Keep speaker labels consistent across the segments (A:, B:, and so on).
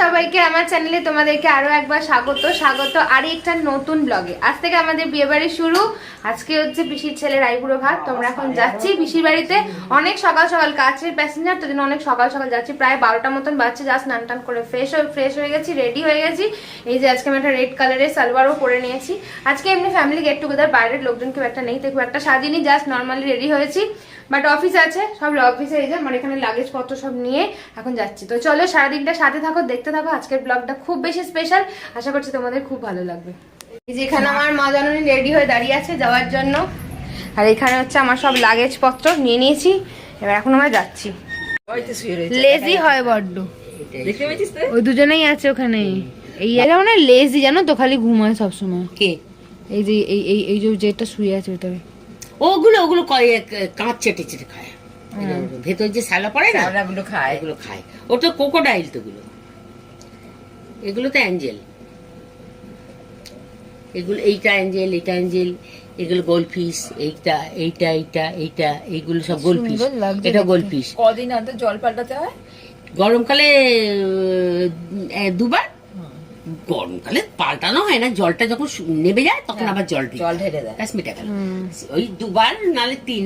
A: সবাইকে আমার চ্যানেলে তোমাদেরকে আরও একবার স্বাগত। স্বাগত আর একটা নতুন ব্লগে। আজ থেকে আমাদের বিয়ে বাড়ি শুরু। আজকে হচ্ছে পিসির ছেলের আইবুড়ো ভাত। তোমরা এখন যাচ্ছি পিসির বাড়িতে। অনেক সকাল সকাল কাছের প্যাসেঞ্জার তো অনেক সকাল সকাল যাচ্ছি। প্রায় বারোটা মতন বাচ্চা যা স্নান টান করে ফ্রেশ হয়ে ফ্রেশ হয়ে গেছি রেডি হয়ে গেছি। এই যে আজকে আমি একটা রেড কালারের সালোয়ারও পরে নিয়েছি। আজকে এমনি ফ্যামিলি গেট টুগেদার বাইরের লোকজন কেউ একটা নেই, তো খুব একটা সাজিনি জাস্ট নর্মালি রেডি হয়েছি। বাট অফিস আছে সব অফিসে এই যে আমার এখানে লাগেজ পত্র সব নিয়ে এখন যাচ্ছি। তো চলো সারাদিনটা সাথে থাকো দেখতে থাকো আজকের ব্লগটা খুব বেশি স্পেশাল আশা করছি তোমাদের খুব ভালো লাগবে। এই যে এখানে আমার মা জননী রেডি হয়ে দাঁড়িয়ে আছে যাওয়ার জন্য। আর এখানে হচ্ছে আমার সব লাগেজ পত্র নিয়ে নিয়েছি। এবার এখন আমরা যাচ্ছি। লেজি হয় বড্ড? ওই দুজনেই আছে ওখানে। এই এরা মানে লেজি জানো তো? খালি ঘুমায় সবসময়।
B: কে?
A: এই যে এই এই এই যে যেটা শুয়ে আছে ভিতরে।
B: ওগুলো ওগুলো কাঁচ চেটে চেটে খায়। ভেতর যে স্যালা পড়ে না
C: শ্যাওলাগুলো খায়।
B: এগুলো খায়। ও তো কোকোডাইল তো গুলো এগুলো তো অ্যাঞ্জেল এগুলো এইটা অ্যাঞ্জেল এইটা অ্যাঞ্জেল এগুলো গোলফিশ এইটা এইটা এইটা এইটা এইগুলো সব
A: লাগছে
B: এটা। গোলফিশ
C: কদিন অন্তর জল পাল্টাতে হয়?
B: গরমকালে দুবার। গরমকালে পাল্টানো হয় না জলটা যখন নেমে যায় তখন আবার জল
C: জল ঢেলে দেয়।
B: ব্যাস মিটে গেল। ওই দুবার নালে তিন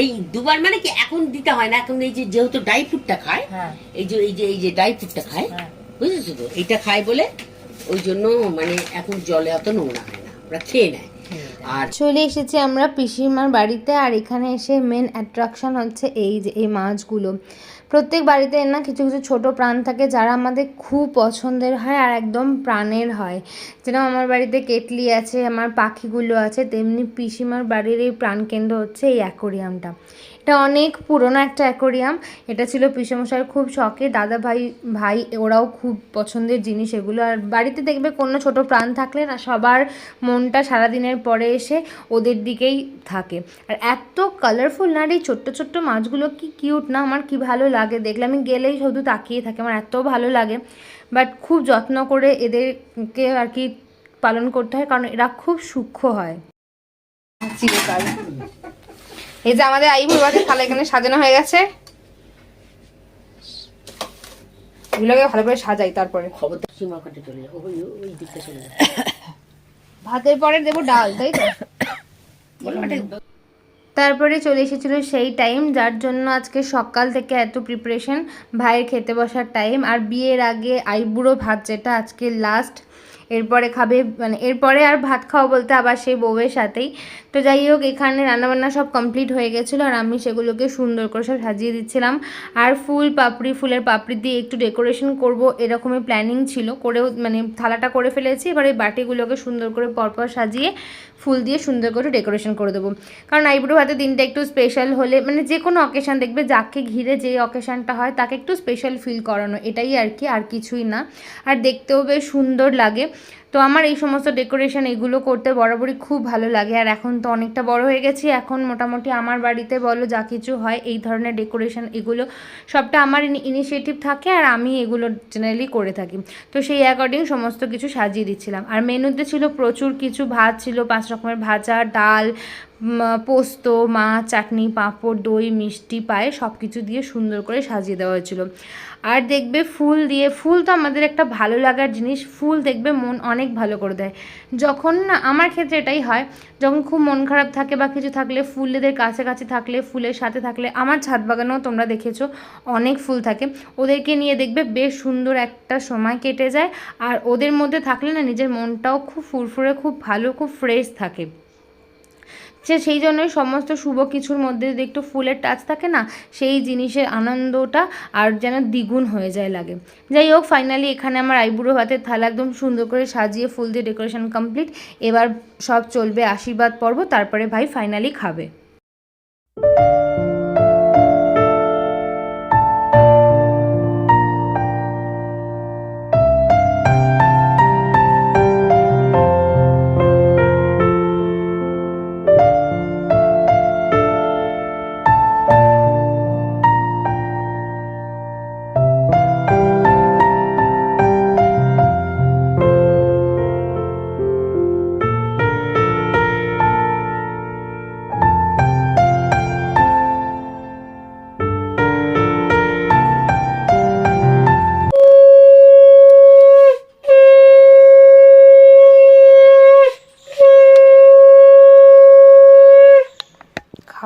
B: এই দুবার মানে কি এখন দিতে হয় না এখন এই যে যেহেতু ড্রাই ফ্রুটটা খায়
C: হ্যাঁ।
B: এই যে এই যে এই যে ড্রাই ফ্রুটটা খায়
C: হ্যাঁ।
B: বুঝেছ তো? এইটা খায় বলে ওই জন্য মানে এখন জলে অত নোংরা হয় না ওরা খেয়ে নেয়। আর
A: চলে এসেছি আমরা পিসিমার বাড়িতে আর এখানে এসে মেন অ্যাট্রাকশন হচ্ছে এই যে এই মাছগুলো। প্রত্যেক বাড়িতে না কিছু কিছু ছোট প্রাণ থাকে যারা আমাদের খুব পছন্দের হয় আর একদম প্রাণের হয়। যেরকম আমার বাড়িতে কেটলি আছে, আমার পাখিগুলো আছে, তেমনি পিসিমার বাড়ির এই প্রাণকেন্দ্র হচ্ছে এই অ্যাকোরিয়ামটা। এটা অনেক পুরনো একটা অ্যাকোরিয়াম। এটা ছিল পিসমশাইয়ের খুব শখে। দাদা ভাই ভাই ওরাও খুব পছন্দের জিনিস এগুলো। আর বাড়িতে দেখবে কোনো ছোট প্রাণ থাকলে না সবার মনটা সারাদিনের পরে এসে ওদের দিকেই থাকে। আর এত কালারফুল না এই ছোট্ট ছোট্ট মাছগুলো কি কিউট না? আমার কি ভালো লাগে দেখলে। আমি গেলেই শুধু তাকিয়ে থাকি আমার এত ভালো লাগে। বাট খুব যত্ন করে এদেরকে আর কি পালন করতে হয় কারণ এরা খুব সূক্ষ্ম হয়। চিরকাল। এই যে আমাদের আই বাবাকে থালা এখানে সাজানো হয়ে গেছে। এগুলোকে ভালো করে সাজাই তারপরে।
B: খবরদার সীমা কাটে চলে যাও ওই ওই দিকটা চলে যাও
A: ভাতের পরে দেবো ডাল তাই তো? তারপরে চলে এসেছিল সেই টাইম যার জন্য আজকে সকাল থেকে এত প্রিপারেশন ভাইয়ের খেতে বসার টাইম আর বিয়ের আগে আইবুড়ো ভাত যেটা আজকে লাস্ট এরপরে খাবে মানে এরপরে আর ভাত খাওয়া বলতে আবার সেই বউয়ের সাথেই। তো যাই হোক, এখানে রান্নাবান্না সব কমপ্লিট হয়ে গেছিল, আর আমি সেগুলোকে সুন্দর করে সব সাজিয়ে দিচ্ছিলাম। আর ফুল পাপড়ি, ফুলের পাপড়ি দিয়ে একটু ডেকোরেশন করব, এরকমই প্ল্যানিং ছিল। করেও মানে থালাটা করে ফেলেছি, এবার এই বাটিগুলোকে সুন্দর করে পরপর সাজিয়ে ফুল দিয়ে সুন্দর করে ডেকোরেশন করে দেবো। কারণ আইব্রো হাতে দিনটা একটু স্পেশাল হলে মানে যে কোনো অকেশান দেখবে যাকে ঘিরে যে অকেশানটা হয়, তাকে একটু স্পেশাল ফিল করানো, এটাই আর কি, আর কিছুই না। আর দেখতেও বেশ সুন্দর লাগে। তো আমার এই সমস্ত ডেকোরেশন এগুলো করতে বরাবরই খুব ভালো লাগে। আর এখন তো অনেকটা বড় হয়ে গেছি। এখন মোটামুটি আমার বাড়িতে বলো, যা কিছু হয়, এই ধরনের ডেকোরেশন এগুলো সবটা আমার ইনিশিয়েটিভ থাকে আর আমি এগুলো জেনারেলি করে থাকি। তো সেই অ্যাকর্ডিং সমস্ত কিছু সাজিয়ে দিচ্ছিলাম। আর মেনুতে ছিল প্রচুর কিছু। ভাত ছিল, পাঁচ রকমের ভাজা, ডাল পোস্ত, মাছ, চাটনি, পাঁপড়, দই, মিষ্টি পায়ে সব কিছু দিয়ে সুন্দর করে সাজিয়ে দেওয়া হয়েছিল। আর দেখবে ফুল দিয়ে, ফুল তো আমাদের একটা ভালো লাগার জিনিস, ফুল দেখবে মন অনেক ভালো করে দেয়। যখন না, আমার ক্ষেত্রে এটাই হয়, যখন খুব মন খারাপ থাকে বা কিছু থাকলে, ফুলেদের কাছাকাছি থাকলে, ফুলের সাথে থাকলে, আমার ছাদ বাগানেও তোমরা দেখেছ, অনেক ফুল থাকে। ওদেরকে নিয়ে দেখবে বেশ সুন্দর একটা সময় কেটে যায়, আর ওদের মধ্যে থাকলে না, নিজের মনটাও খুব ফুরফুরে, খুব ভালো, খুব ফ্রেশ থাকে। সে সেই জন্যই সমস্ত শুভ কিছুর মধ্যে যদি একটু ফুলের টাচ থাকে না, সেই জিনিসের আনন্দটা আর যেন দ্বিগুণ হয়ে যায় লাগে। যাই হোক ফাইনালি এখানে আমার আইবুড়ো হাতের থালা একদম সুন্দর করে সাজিয়ে ফুল দিয়ে ডেকোরেশন কমপ্লিট এবার সব চলবে আশীর্বাদ পর্ব, তারপরে ভাই ফাইনালি খাবে।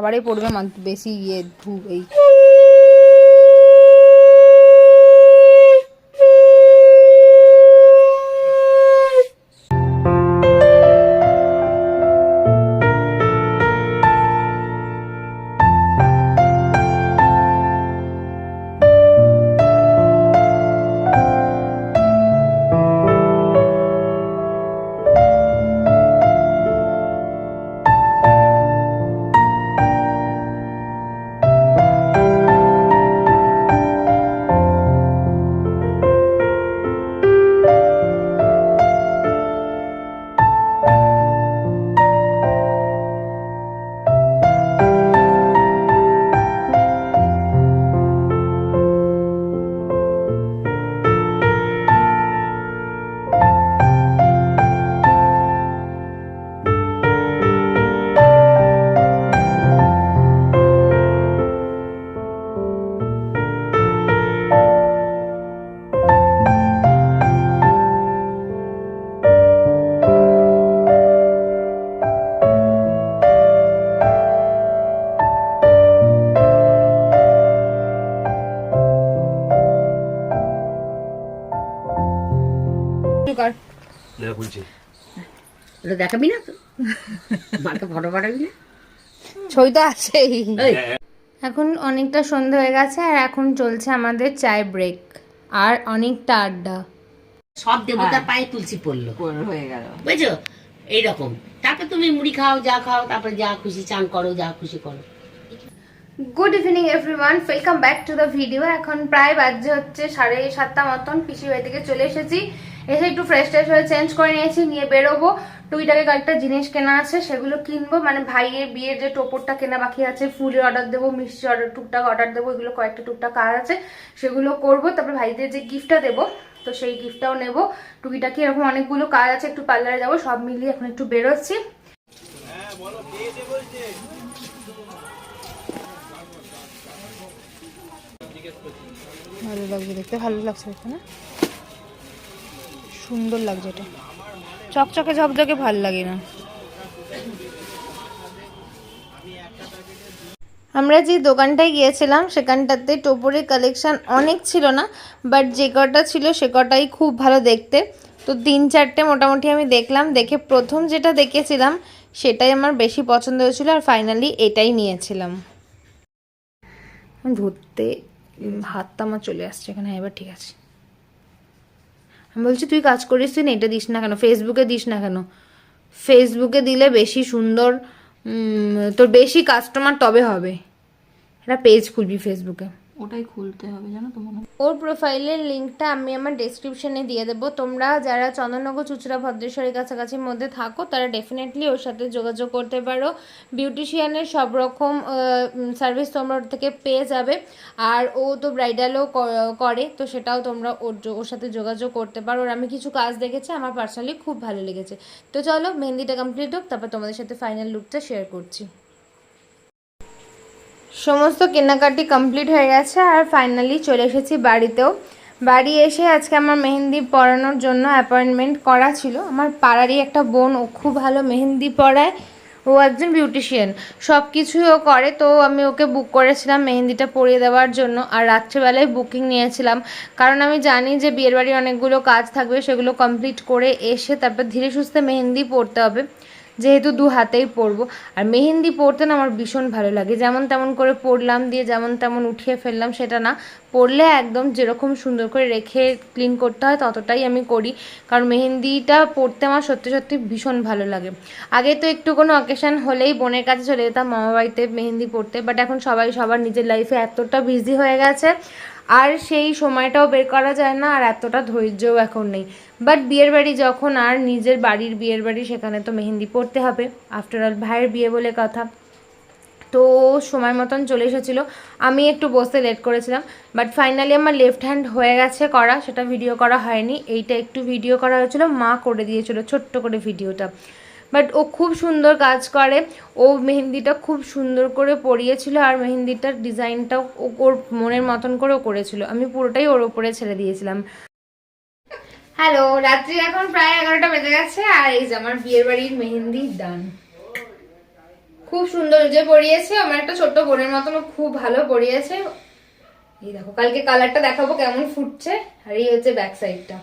A: খাবারে পড়বে বেশি ইয়ে ধূপ এই
B: ওটা দেখাবি না তো? মাকে ফটো পাঠাবি না?
A: ছবি তো আছেই এখন অনেকটা সন্ধে হয়ে গেছে আর এখন চলছে আমাদের চায় ব্রেক আর অনেকটা আড্ডা।
B: সব দেবতার পায়ে তুলসী পড়ল।
C: হয়ে গেল।
B: বুঝছ? এইরকম। তারপর তুমি মুড়ি খাও যা খাও তারপরে যা খুশি চান করো যা খুশি করো।
A: Good evening everyone welcome back to the video এখন প্রায় বাজে হচ্ছে সাড়ে সাতটা মতন পিসি বাড়ি থেকে চলে এসেছি। এসে একটু ফ্রেশ ট্রেশ হয়ে চেঞ্জ করে নিয়েছি নিয়ে বেরোবো। টুইটারে কয়েকটা জিনিস কেনা আছে সেগুলো কিনবো। মানে ভাইয়ের বিয়ের যে টোপরটা কেনা বাকি আছে ফুলের অর্ডার দেবো মিষ্টি অর্ডার টুকটাক অর্ডার দেবো এগুলো কয়েকটা টুকটাক কাজ আছে সেগুলো করব। তারপর ভাইদের যে গিফটটা দেবো তো সেই গিফটটাও নেব। টুকিটাকি এরকম অনেকগুলো কাজ আছে একটু পার্লারে যাব সব মিলিয়ে এখন একটু বেরোচ্ছি। ভালো লাগছে দেখতে ভালো লাগছে দেখতে না? সুন্দর লাগছে এটা। চকচকে ঝকঝকে ভালো লাগে না। আমরা যে দোকানটায় গিয়েছিলাম, সেখানটাতে টোপরের কালেকশান অনেক ছিল না বাট যে কটা ছিল সে কটাই খুব ভালো দেখতে। তো তিন চারটে মোটামুটি আমি দেখলাম, দেখে প্রথম যেটা দেখেছিলাম, সেটাই আমার বেশি পছন্দ হয়েছিল আর ফাইনালি এটাই নিয়েছিলাম। ধরতে হাতটা আমার চলে আসছে এখানে, এবার ঠিক আছে। বলছি, তুই কাজ করিস, তুই এটা দিস না কেন? ফেসবুকে দিস না কেন? ফেসবুকে দিলে বেশি সুন্দর তোর বেশি কাস্টমার তবে হবে। এটা পেজ খুলবি ফেসবুকে
C: ওটাই খুলতে হবে, জানো তো মনে
A: ওর প্রোফাইলের লিঙ্কটা আমি আমার ডেসক্রিপশনে দিয়ে দেবো। তোমরা যারা চন্দননগর, চুচড়া, ভদ্রেশ্বরের কাছাকাছির মধ্যে থাকো, তারা ডেফিনেটলি ওর সাথে যোগাযোগ করতে পারো। বিউটিশিয়ানের সব রকম সার্ভিস তোমরা ওর থেকে পেয়ে যাবে। আর ও তো ব্রাইডালও করে, তো সেটাও তোমরা ওর ওর সাথে যোগাযোগ করতে পারো। আর আমি কিছু কাজ দেখেছি, আমার পার্সোনালি খুব ভালো লেগেছে। তো চলো, মেহেন্দিটা কমপ্লিট হোক, তারপর তোমাদের সাথে ফাইনাল লুকটা শেয়ার করছি। সমস্ত কেনাকাটি কমপ্লিট হয়ে গেছে আর ফাইনালি চলে এসেছি বাড়িতেও। বাড়ি এসে আজকে আমার মেহেন্দি পরানোর জন্য অ্যাপয়েন্টমেন্ট করা ছিল। আমার পাড়ারই একটা বোন, ও খুব ভালো মেহেন্দি পরায়। ও একজন বিউটিশিয়ান সব কিছুই ও করে, তো আমি ওকে বুক করেছিলাম মেহেন্দিটা পরিয়ে দেওয়ার জন্য। আর রাত্রেবেলায় বুকিং নিয়েছিলাম। কারণ আমি জানি যে বিয়ের বাড়ির অনেকগুলো কাজ থাকবে, সেগুলো কমপ্লিট করে এসে তারপর ধীরে সুস্থে মেহেন্দি পরতে হবে। যেহেতু দু হাতেই পরবো। আর মেহেন্দি পরতে না আমার ভীষণ ভালো লাগে। যেমন তেমন করে পরলাম দিয়ে যেমন তেমন উঠিয়ে ফেললাম সেটা না। পরলে একদম যেরকম সুন্দর করে রেখে ক্লিন করতে হয় ততটাই আমি করি। কারণ মেহেন্দিটা পরতে আমার সত্যি সত্যি ভীষণ ভালো লাগে। আগে তো একটু কোনো অকেশন হলেই বোনের কাছে চলে যেতাম মামা বাড়িতে মেহেন্দি পরতে। বাট এখন সবাই সবার নিজের লাইফে এতটা বিজি হয়ে গেছে। আর সেই সময়টাও বের করা যায় না, আর এতটা ধৈর্যও এখন নেই। বাট বিয়ের বাড়ি যখন, আর নিজের বাড়ির বিয়ের বাড়ি, সেখানে তো মেহেন্দি পড়তে হবে। আফটার অল ভাইয়ের বিয়ে বলে কথা। তো সময় মতন চলে এসেছিল। আমি একটু বসতে লেট করেছিলাম। বাট ফাইনালি আমার লেফট হ্যান্ড হয়ে গেছে করা, সেটা ভিডিও করা হয়নি। এইটা একটু ভিডিও করা হয়েছিল। মা করে দিয়েছিল, ছোট্ট করে ভিডিওটা বাট ও খুব সুন্দর কাজ করে। ও মেহেন্দিটা খুব সুন্দর করে পরিয়েছিল আর মেহেন্দিটার ডিজাইনটাও ওর মনের মতন করে ও করেছিল। আমি পুরোটাই ওর ওপরে ছেড়ে দিয়েছিলাম। হ্যালো রাত্রি এখন প্রায় এগারোটা বেজে গেছে আর এই যে আমার বিয়ের বাড়ির মেহেন্দি ডান খুব সুন্দর যে পরিয়েছে, আমার একটা ছোট্ট বোনের মতন খুব ভালো পরিয়েছে। এই দেখো, কালকে কালারটা দেখাবো কেমন ফুটছে। আর এই হচ্ছে ব্যাক সাইডটা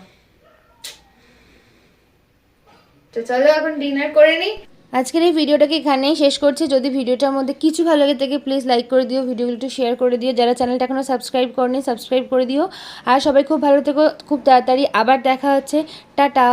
A: তো চলো এখন ডিনার করে নিই আজকের এই ভিডিওটাকে এখানেই শেষ করছি। যদি ভিডিওটার মধ্যে কিছু ভালো লাগে থাকে প্লিজ লাইক করে দিও ভিডিওগুলো একটু শেয়ার করে দিও। যারা চ্যানেলটা এখনও সাবস্ক্রাইব করেনি সাবস্ক্রাইব করে দিও। আর সবাই খুব ভালো থেকো, খুব তাড়াতাড়ি আবার দেখা হচ্ছে। টাটা।